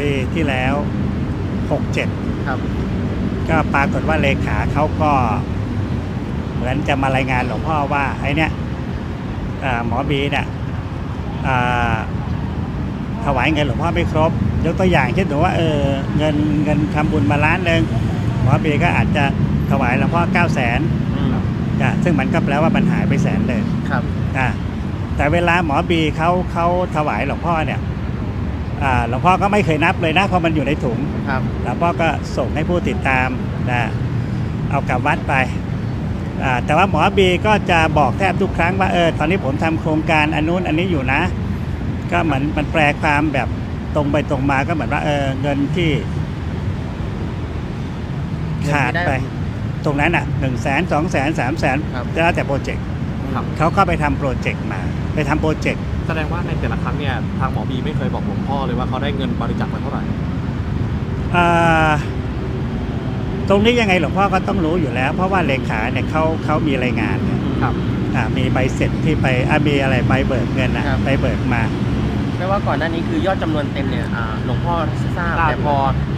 ปีที่แล้วหกเจ็ดครับ ก็ปรากฏว่าเลขาเขาก็เหมือนจะมารายงานหลวงพ่อว่าไอ้เนี่ยอ่าหมอบีเนี่ยอ่าถวายเงินหลวงพ่อไม่ครบ ยกตัวอย่างเช่นถือว่าเออเงินเงินทำบุญมาล้านหนึ่งหมอบีก็อาจจะถวายหลวงพ่อเก้าแสนอืมซึ่งมันก็แปลว่ามันหายไปแสนเลยครับอ่าแต่เวลาหมอบีเขาเขาถวายหลวงพ่อเนี่ย อ่าหลวงพ่อก็ไม่เคยนับเลยนะเพราะมันอยู่ในถุงครับหลวงพ่อก็ส่งให้ผู้ติดตามนะเอากลับวัดไปอ่าแต่ว่าหมอบีก็จะบอกแทบทุกครั้งว่าเออตอนนี้ผมทำโครงการอันนู้นอันนี้อยู่นะ ก็เหมือนมันแปลความแบบตรงไปตรงมาก็เหมือนว่าเออเงินที่ขาดไปตรงนั้นอะหนึ่งแสนสองแสนสามแสนครับแล้วแต่โปรเจกต์ครับเขาก็ไปทำโปรเจกต์มา ไปทำโปรเจกต์ แสดงว่าในแต่ละครั้งเนี่ยทางหมอบีไม่เคยบอกหลวงพ่อเลยว่าเขาได้เงินบริจาคมาเท่าไหร่อ่าตรงนี้ยังไงหลวงพ่อก็ต้องรู้อยู่แล้ว เพราะว่าเลขาเนี่ยเขาเขามีรายงานเนี่ยครับ อ่ามีใบเสร็จที่ไปอ่ามีอะไรใบเบิกเงินนะครับไปเบิกมาแปลว่าก่อนหน้านี้คือยอดจำนวนเต็มเนี่ยอ่าหลวงพ่อทราบทราบ แต่พอ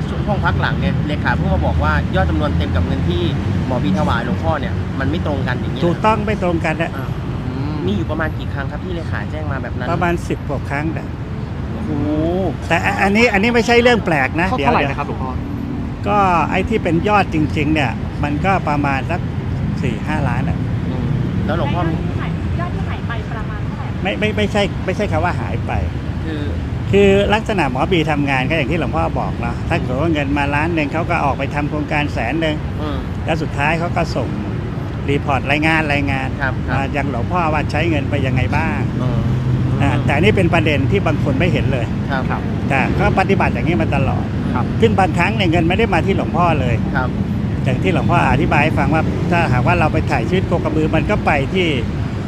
ช่วงพักหลังเนี่ยเลขาเพิ่งมาบอกว่ายอดจำนวนเต็มกับเงินที่หมอบีถวายหลวงพ่อเนี่ยมันไม่ตรงกันอย่างนี้ยถูกต้องไม่ตรงกันนะอ่า มีอยู่ประมาณกี่ครั้งครับที่เลขาแจ้งมาแบบนั้นประมาณสิบกว่าครั้งนะโอ้โหแต่อันอันนี้อันนี้ไม่ใช่เรื่องแปลกนะเท่าเดี๋ยวเท่าไหร่เดี๋ยวนะครับหลวงพ่อก็ไอ้ที่เป็นยอดจริง ๆ เนี่ย มันก็ประมาณสักสี่ห้าล้านอะอืมแล้วหลวงพ่อมียอดที่หายไปประมาณเท่าไหร่ไม่ไม่ไม่ใช่ไม่ใช่คำว่าหายไป คือ คือลักษณะหมอบีทำงานก็อย่างที่หลวงพ่อบอกเนาะถ้าเกิดว่าเงินมาล้านหนึ่งเขาก็ออกไปทำโครงการแสนหนึ่งอืมแล้วสุดท้ายเขาก็ส่ง รีพอร์ตรายงานรายงานครับครับมายังหลวงพ่อว่าใช้เงินไปยังไงบ้างอืมอ่าแต่นี่เป็นประเด็นที่บางคนไม่เห็นเลย ครับครับแต่ก็ปฏิบัติอย่างนี้มาตลอด ครับซึ่งบางครั้งเนี่ยเงินไม่ได้มาที่หลวงพ่อเลย ครับ อย่างที่หลวงพ่ออธิบายให้ฟังว่าถ้าหากว่าเราไปถ่ายชีวิตโคกระบือมันก็ไปที่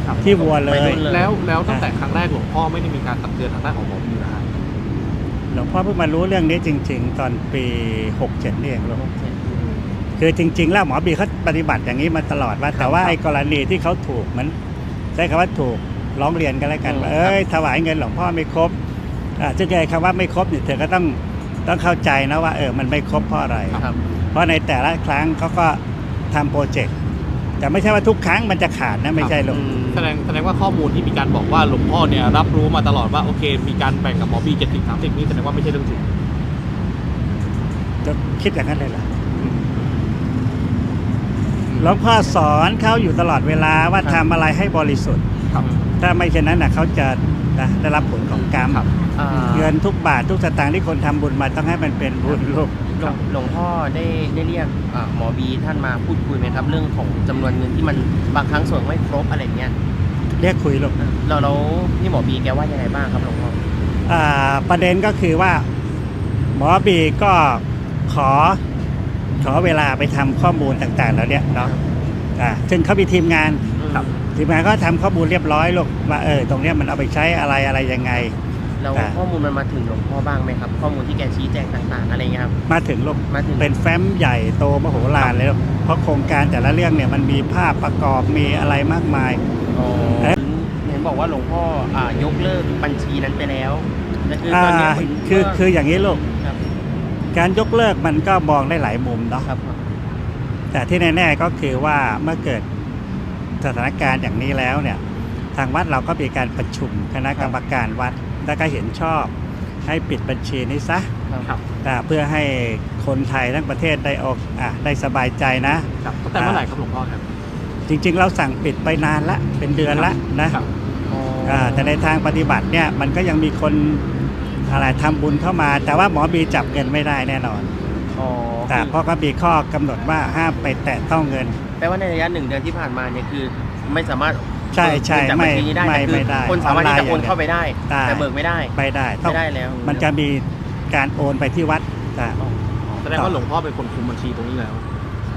ครับที่วัวเลไปยนู่นเลย แล้วแล้วตั้งแต่ครั้งแรกหลวงพ่อไม่ได้มีการตักเตือนทางด้านของหมอบีนะฮะหลวงพ่อเพิ่งมารู้เรื่องนี้จริง ๆ ตอนปี 67 นี่เองลูกคื อจริง ๆ แล้วหมอบีเขาปฏิบัติอย่างนี้มาตลอดว่า แต่ว่าไอ้กรณีที่เขาถูกเหมันใช้คำว่าถูกร้องเรียนกันแล้วกันอืมว่าเอ้ยถวายเงินหลวงพ่อไม่ครบอ่าซึ่งไอ้คำว่าไม่ครบเนี่ยเธอก็ต้องต้องเข้าใจนะว่าเออมันไม่ครบเพราะอะไรครับเพราะในแต่ละครั้งเขาก็ทำโปรเจกต์แต่ไม่ใช่ว่าทุกครั้งมันจะขาดนะไม่ใช่หรอกอืมแสดงแสดงว่าข้อมูลที่มีการบอกว่าหลวงพ่อเนี่ยรับรู้มาตลอดว่าโอเค มีการแบ่งกับหมอบีเจ็ดสิบสามสิบนี่แสดงว่าไม่ใช่เรื่องจริงจะคิดอย่างนั้นเลยเหรอ หลวงพ่อสอนเขาอยู่ตลอดเวลาว่าครัทำบอะไรให้บริสุทธิ์ ครับ ถ้าไม่เช่นนั้นนะเขาจะนะได้รับผลของกรรมครับ อ่าเงินทุกบาททุกสตางค์ที่คนทำบุญมาต้องให้มันเป็นบุญลูก หลวงหลวงพ่อได้ได้เรียกอ่าหมอบีท่านมาพูดคุยไหมครับเรื่องของจำนวนเงินที่มันบางครั้งส่วนไม่ครบอะไรเงี้ยเรียกคุยลูกเราเราพี่หมอบีแกว่ายังไงบ้างครับหลวงพ่อ อ่าประเด็นก็คือว่าหมอบีก็ขอ ขอเวลาไปทำข้อมูลต่างๆแล้วเนี่ยเนาะอ่าซึ่งเขามีทีมงานครับทีมงานก็ทำข้อมูลเรียบร้อยลูกว่าเออตรงเนี้ยมันเอาไปใช้อะไรอะไรยังไงแล้วอ่าข้อมูลมันมาถึงหลวงพ่อบ้างไหมครับ ข้อมูลที่แกชี้แจงต่างๆอะไรเงี้ยครับมาถึงลูกมาถึงเป็นแฟ้มใหญ่โตมโหฬารเลยลูกเพราะโครงการแต่ละเรื่องเนี่ยมันมีภาพประกอบมีอะไรมากมายอ๋อเอ๊ะเห็นบอกว่าหลวงพ่ออ่ายกเลิกบัญชีนั้นไปแล้วแต่คืออ่าตอนนี้เหมืนคือว่าคืออย่างนี้ลูกครับ การยกเลิกมันก็มองได้หลายมุมเนาะครับ แต่ที่แน่ๆก็คือว่าเมื่อเกิดสถานการณ์อย่างนี้แล้วเนี่ย ทางวัดเราก็มีการประชุมคณะกรรมการวัดแล้วก็เห็นชอบให้ปิดบัญชีนี้ซะครับครับอ่าเพื่อให้คนไทยทั้งประเทศได้ออกอะได้สบายใจนะครับตั้งแต่เมื่อไหร่ครับหลวงพ่อครับ จริง ๆ เราสั่งปิดไปนานละเป็นเดือนละนะครับอ๋อออ่าแต่ในทางปฏิบัติเนี่ยมันก็ยังมีคน อะไรทำบุญเข้ามา แต่ว่าหมอบีจับเงินไม่ได้แน่นอน อ๋อแต่เพราะก็มีข้อกำหนดว่าห้ามไปแตะต้องเงิน แปลว่าในระยะหนึ่งเดือนที่ผ่านมาเนี่ยคือไม่สามารถใช่ใช่เบิกเงินจากบัญชีนี้ได้ไม่แต่คือไม่ได้คนสามารถที่จะอโออนไลน์เข้าไปได้ ได้ แต่เบิกไม่ได้ ไม่ได้ต้องไม่ได้แล้ว มันจะมีการโอนไปที่วัดอ่าแสดงว่าหลวงพ่อเป็นคนคุมบัญชีตรงนี้แล้ว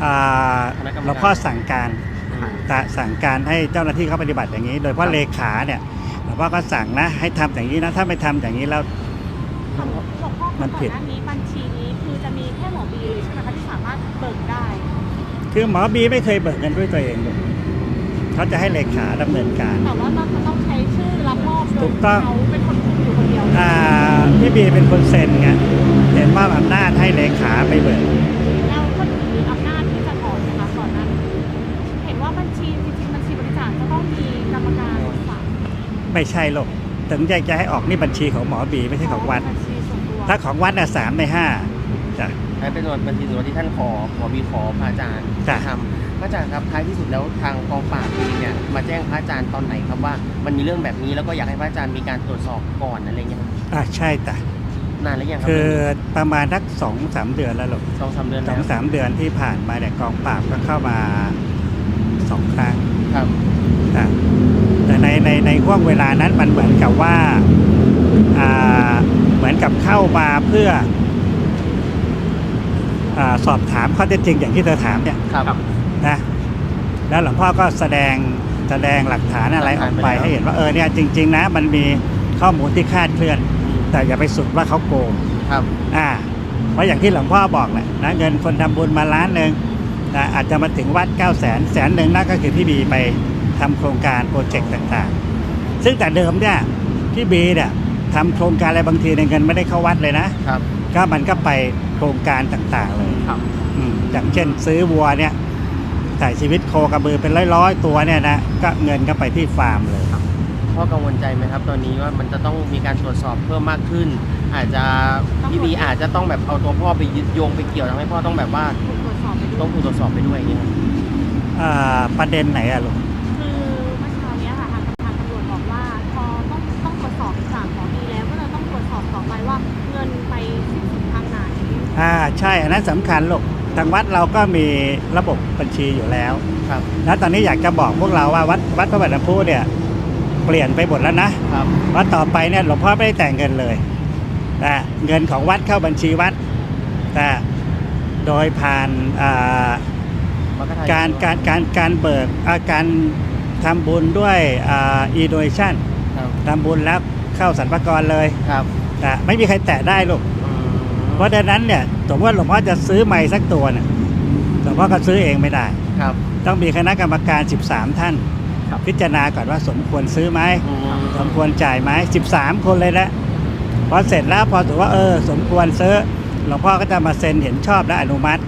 อ่าคณะกรรมการ หลวงพ่อสั่งการอืมแต่สั่งการให้เจ้าหน้าที่เขาปฏิบัติอย่างนี้ โดยเฉพาะเลขาเนี่ยหลวงพ่อก็สั่งนะให้ทำอย่างนี้นะถ้าไม่ทำอย่างนี้แล้ว หลวงพ่อมันผิดก่อหน้านี้บัญชีนี้คือจะมีแค่หมอบีใช่ไหมคะที่สามารถเบิกได้ คือหมอบีไม่เคยเบิกเงินด้วยตัวเองเลยเขาจะให้เลขาดำเนินการ แต่ว่าต้องต้องใช้ชื่อรับมอบโดถูยกต้องเขาเป็นคนคุมอยู่คนเดียวอ่าพี่บีเป็นคนเซ็นไงขาไปเบิกแล้วคนอื่นมีอำนาจที่จะถอนนะคะก่อนหนั้น เห็นว่าบัญชีจริงๆบัญชีบริจาคจะต้องมีกรรมการฝากไม่ใช่หรอก ถึงจะจะให้ออกนี่บัญชีของหมอบีไม่ใช่ของวัด บัญชีส่วนตัวถ้าของวัดน่ะสามในห้าจ้ะให้เป็นบัญชีส่วนตัวที่ท่านขอหมอบีขอพระอาจารย์จ้ะ ทำพระอาจารย์ครับท้ายที่สุดแล้วทางกองปราบเองเนี่ยมาแจ้งพระอาจารย์ตอนไหนครับว่า มันมีเรื่องแบบนี้แล้วก็อยากให้พระอาจารย์มีการตรวจสอบก่อนอะไรเงี้ยครับอ่าใช่แต่นานแล้วยังครัคือประมาณสักสองสามเดือนแล้วหรอกสองสามเดือนสแล้อวงสามเดือนที่ผ่านมาเนี่ยกองปราบก็เข้ามาสองครั้งครับอะแต่ ในในในห่วงเวลานั้นมันเหมือนกับว่าอ่าเหมือนกับเข้ามาเพื่ออาสอบถามข้อเท็จจริงอย่างที่เธอถามเนี่ยครับนะแล้วหลวงพ่อก็แสดงแสดงหลักฐานอะไรออกไปหลักฐานไปแล้วให้เห็นว่าเออเนี่ยจริง ๆ นะ มันมีข้อมูลที่คลาดเคลื่อน แต่อย่าไปสุดว่าเขาโกงครับอ่าเพราะอย่างที่หลวงพ่อบอกแหละนะเงินคนทำบุญมาล้านหนึ่งนะอาจจะมาถึงวัด9 0 0 0 0 0แสนหนึ่งนั่นก็คือพี่บีไป ทำโครงการโปรเจกต์ต่างๆ ซึ่งแต่เดิมเนี่ยพี่บีเนี่ยทำโครงการอะไรบางทีในยเงินไม่ได้เข้าวัดเลยนะ ครับ ก็มันก็ไปโครงการต่างๆเลยครับ อืมอย่างเช่น ซื้อวัวเนี่ยถ่ายชีวิตโคกระบือเป็นร้อยๆตัวเนี่ยนะก็เงินก็ไปที่ฟาร์มเลย พ่อกังวลใจไหมครับ ตอนนี้ว่ามันจะต้องมีการตรวจสอบเพิ่มมากขึ้น อาจจะพี่บีอาจจะต้องแบบเอาตัวพ่อไปยึดโยงไปเกี่ยวทำให้พ่อต้องแบบว่าถูกตรวจสอบไปด้ต้วอยงถูกตรวจสอบไปด้วยอย่างเงี้ยครับ อ่าประเด็นไหนอะลูก อ่าใช่อันนั้นสำคัญลูกทางวัดเราก็มีระบบบัญชีอยู่แล้วครับ แล้วตอนนี้อยากจะบอกพวกเราว่าวัดวัดพระบาทน้ำพุเนี่ยเปลี่ยนไปหมดแล้วนะครับว่าต่อไปเนี่ยหลวงพ่อไม่ได้แต่งเงินเลยแต่เงินของวัดเข้าบัญชีวัดแต่โดยผ่านอ่ามันก็ทยการการการการเบิกอ่าการทำบุญด้วยอีโดยชั่นครับทำบุญแล้วเข้าสรรพากรเลย ครับ แต่ไม่มีใครแตะได้ลูกอืม เพราะฉะนั้นเนี่ยสมมติว่าหลวงพ่อจะซื้อไม้สักตัวเนี่ยหลวงพ่อก็ซื้อเองไม่ได้ ครับ ต้องมีคณะกรรมการ 13 ท่าน ครับ พิจารณาก่อนว่าสมควรซื้อไหมอืมสมควรจ่ายไหม13 คนเลยนะพอเสร็จแล้วพอถือว่าเออ สมควรซื้อหลวงพ่อก็จะมาเซ็นเห็นชอบและอนุมัติ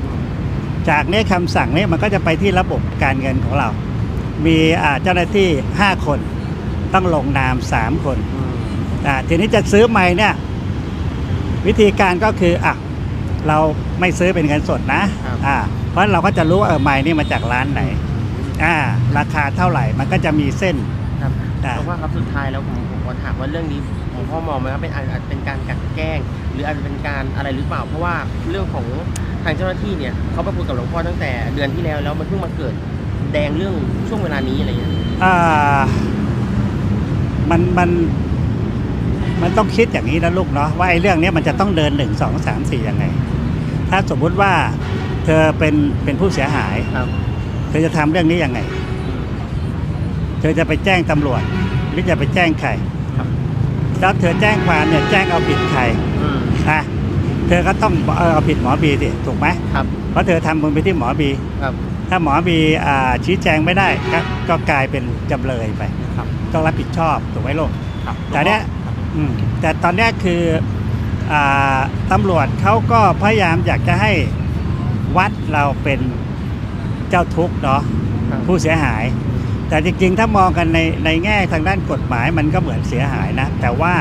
จากนี้คำสั่งนี้มันก็จะไปที่ระบบการเงินของเรา มีอ่าเจ้าหน้าที่ 5 คน ต้องลงนาม 3 คนอืมอ่าทีนี้จะซื้อใหม่เนี่ย วิธีการก็คืออะเราไม่ซื้อเป็นเงินสดนะครับอ่าเพราะเราก็จะรู้ว่าเออใหม่นี่มาจากร้านไหนอ่าราคาเท่าไหร่มันก็จะมีเส้นครับอ่าเพราะว่าครับสุดท้ายแล้วผมผมขอถามว่าเรื่องนี้ผมพ่อมองไหมว่าเป็นอาจอาจเป็นการกลันแกล้ง หรืออาจจะเป็นการอะไรหรือเปล่า เพราะว่าเรื่องของทางเจ้าหน้าที่เนี่ยเขาไปพูดกับหลวงพ่อตั้งแต่เดือนที่แล้วแล้วมันเพิ่งมาเกิดแดงเรื่องช่วงเวลานี้อะไรเงี้ยอ่ามันมัน มันต้องคิดอย่างนี้นะลูกเนาะว่าไอ้เรื่องเนี้ยมันจะต้องเดินหนึ่งสองสามสี่ยังไง ถ้าสมมุติว่าเธอเป็นเป็นผู้เสียหาย ครับ เธอจะทำเรื่องนี้ยังไง เธอจะไปแจ้งตำรวจ หรือจะไปแจ้งใครครับ แล้วเธอแจ้งความเนี่ยแจ้งเอาผิดใครอืมอะเธอก็ต้องเออเอาผิดหมอบีสิถูกไหมครับ เพราะเธอทำบุญไปที่หมอบี ครับ ถ้าหมอบีอ่าชี้แจงไม่ได้ก็ก็กลายเป็นจำเลยไป ครับ ต้องรับผิดชอบถูกไหมลูก ครับแต่เนี้ย อืมแต่ตอนเนี้ยคืออาตำรวจเขาก็พยายามอยากจะให้วัดเราเป็นเจ้าทุกข์เนาะครับ ผู้เสียหาย แต่จริงๆ ถ้ามองกันในในแง่ทางด้านกฎหมายมันก็เหมือนเสียหายนะ แต่ว่า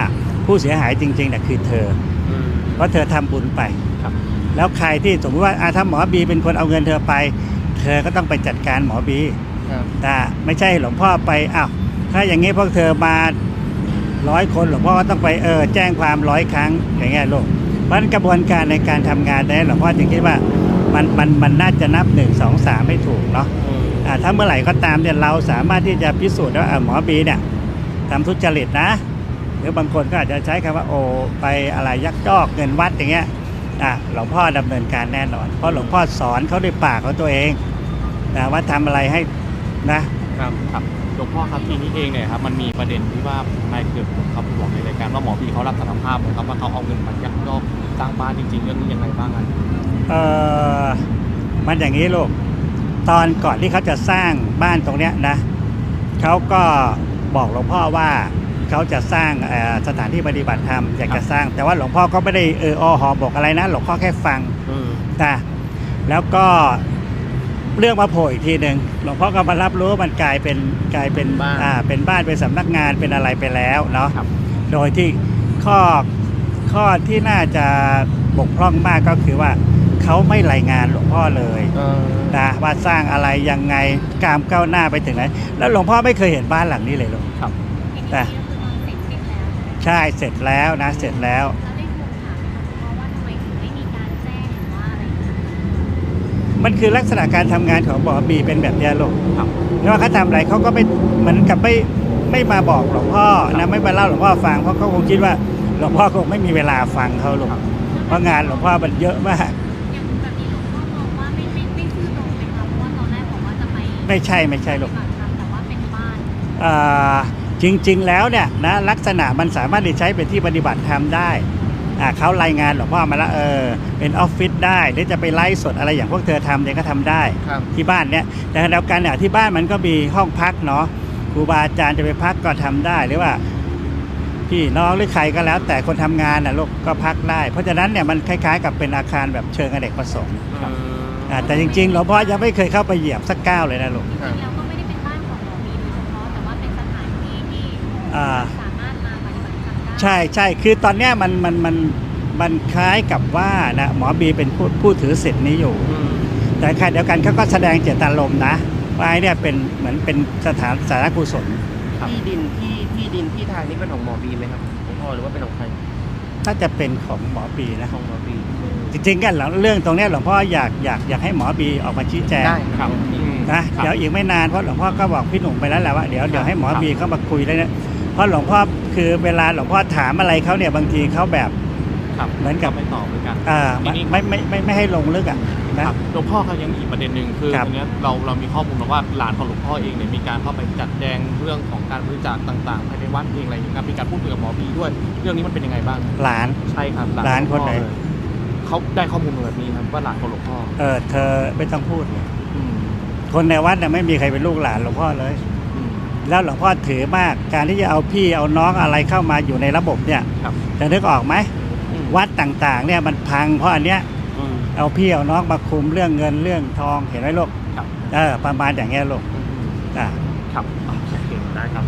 ผู้เสียหายจริงๆน่ะคือเธอ อืม เพราะเธอทำบุญไป ครับ แล้วใครที่สมมติว่าอะถ้าหมอบีเป็นคนเอาเงินเธอไป เธอก็ต้องไปจัดการหมอบี ครับ แต่ไม่ใช่หลวงพ่อไปอ้าวถ้าอย่างนี้พวกเธอมา ร้อยคนหลวงพ่อก็ต้องไปเออแจ้งความร้อยครั้งอย่างเงี้ยลูกเพราะฉะนั้นกระบวนการในการทำงานเนี่ยหลวงพ่อจึงคิดว่ามันมันมันน่าจะนับหนึ่งสองสามไม่ถูกเนาะอืมอ่าถ้าเมื่อไหร่ก็ตามเนี่ยเราสามารถที่จะพิสูจน์ได้ว่าอะหมอบีเนี่ยทำทุจริตนะ หรือบางคนก็อาจจะใช้คำว่าโอไปอะไรยักยอกเงินวัดอย่างเงี้ยอะหลวงพ่อดำเนินการแน่นอน เพราะหลวงพ่อสอนเขาด้วยปากของตัวเองนะว่าทำอะไรให้นะครับครับ หลวงพ่อครับทีนี้เองเนี่ยครับมันมีประเด็นที่ว่านายเกิดผลครับบอกในรายการว่าหมอบีเขารับสารภาพนะครับว่าเขาเอาเงินมายักยอกสร้างบ้านจริงๆเรื่องนี้ยังไงบ้างครับเออมันอย่างนี้ลูกตอนก่อนที่เขาจะสร้างบ้านตรงเนี้ยนะเขาก็บอกหลวงพ่อว่าเขาจะสร้างเอ่อสถานที่ปฏิบัติธรรมอยากจะสร้าง แต่ว่าหลวงพ่อก็ไม่ได้เอออหอบอกอะไรนะ หลวงพ่อแค่ฟังอืมนะแล้วก็ เรื่องมาโผล่อีกทีหนึ่งหลวงพ่อก็มารับรู้ว่ามันกลายเป็นกลายเป็นบ้านอ่าเป็นบ้านเป็นสำนักงานเป็นอะไรไปแล้วเนาะครับ โดยที่ข้อข้อที่น่าจะบกพร่องมากก็คือว่าเขาไม่รายงานหลวงพ่อเลยเออนะว่าสร้างอะไรยังไงกามก้าวหน้าไปถึงไหนแล้วหลวงพ่อไม่เคยเห็นบ้านหลังนี้เลยหรอก ครับ แต่ ใช่เสร็จแล้วนะเสร็จแล้ว มันคือลักษณะการทำงานของหมอบีเป็นแบบเนี้ยลูกครับไม่ว่าเขาทำอะไรเขาก็ไม่เหมือนกับไม่ไม่มาบอกหลวงพ่อนะไม่มาเล่าหลวงพ่อฟังเพราะเขาคงคิดว่าหลวงพ่อคงไม่มีเวลาฟังเขาลูกเพราะงานหลวงพ่อมันเยอะมากอย่างแบบนี้หลวงพ่อมองว่าไม่ไม่ไม่ซื่อตรงไหมคะเพราะว่าตอนแรกบอกว่าจะไปไม่ใช่ไม่ใช่ลูกปฏิบัติธรรมแต่ว่าเป็นบ้านอ่าจริง ๆ แล้วเนี่ยนะลักษณะมันสามารถที่ใช้เป็นที่ปฏิบัติธรรมได้อ่า เขารายงานหลวงพ่อมาแล้วเออเป็นออฟฟิศได้หรือจะไปไลฟ์สดอะไรอย่างพวกเธอทำเนี่ยก็ทำได้ครับที่บ้านเนี่ยแต่แล้วกันเนี่ยที่บ้านมันก็มีห้องพักเนาะครูบาอาจารย์จะไปพักก็ทำได้หรือว่าพี่น้องหรือใครก็แล้ว แต่คนทำงานน่ะลูกก็พักได้ เพราะฉะนั้นเนี่ยมันคล้าย ๆ กับเป็นอาคารแบบเชิงอเนกประสงค์ครับอ่าแต่จริงๆหลวงพ่อยังไม่เคยเข้าไปเหยียบสักก้าวเลยนะลูกจริงๆแล้วก็ไม่ได้เป็นบ้านของหมอมีโดยเฉพาะแต่ว่าเป็นสถานที่ที่ ใช่ใช่คือตอนเนี้ยมันมันมันมันคล้ายกับว่านะหมอบีเป็นผู้ผู้ถือสิทธิ์นี้อยู่อืมแต่ขณะเดียวกันเขาก็แสดงเจตนารมณ์นะว่าไอ้เนี่ยเป็นเหมือนเป็นสถานสาธารณกุศลครับที่ดินที่ที่ดินที่ทางนี้เป็นของหมอบีไหมครับหลวงพ่อหรือว่าเป็นของใครถ้าจะเป็นของหมอบีนะของหมอบีจริงๆกันเรื่องตรงเนี้ยหลวงพ่ออยากอยากอยากให้หมอบีออกมาชี้แจงได้ครับอืมนะครับเดี๋ยวอีกไม่นานเพราะหลวงพ่อก็บอกพี่หนุ่มไปแล้วแหละว่าเดี๋ยวเดี๋ยวให้หมอบีเข้ามาคุยแล้วเนี่ยเพราะหลวงพ่อ คือเวลาหลวงพ่อถามอะไรเขาเนี่ยบางทีเขาแบบ ครับเหมือนกับไม่ตอบเหมือนกัน อ่าทีไม่นี้ไม่ไม่ไม่ไม่ให้ลงลึกอะนะ ครับหลวงพ่อครับยังมีอีกประเด็นหนึ่งคือครับอันเนี้ยเราเรามีข้อมูลมาว่าหลานของหลวงพ่อเองเนี่ยมีการเข้าไปจัดแจงเรื่องของการบริจาคต่างๆภายในวัดเองอะไรอย่างเงี้ยครับมีการพูดคุยกับหมอบีด้วย เรื่องนี้มันเป็นยังไงบ้างหลาน ใช่ครับหลานคนไหนของลวงพ่อเลยเขาได้ข้อมูลมาแบบนี้ครับว่าหลานของหลวงพ่อเออเธอไม่ต้องพูดอืมคนในวัดเนี่ยไม่มีใครเป็นลูกหลานหลวงพ่อเลยอืม แล้วหลวงพ่อถือมากการที่จะเอาพี่เอาน้องอะไรเข้ามาอยู่ในระบบเนี่ยครับ จะนึกออกไหมอืม วัดต่างๆเนี่ยมันพังเพราะอันเนี้ยอืม เอาพี่เอาน้องมาคุมเรื่องเงินเรื่องทองเห็นไหมลูกครับ เออประมาณอย่างเงี้ยลูกอืมอ่าครับอะโอเคได้ครับหลวงพ่อแต่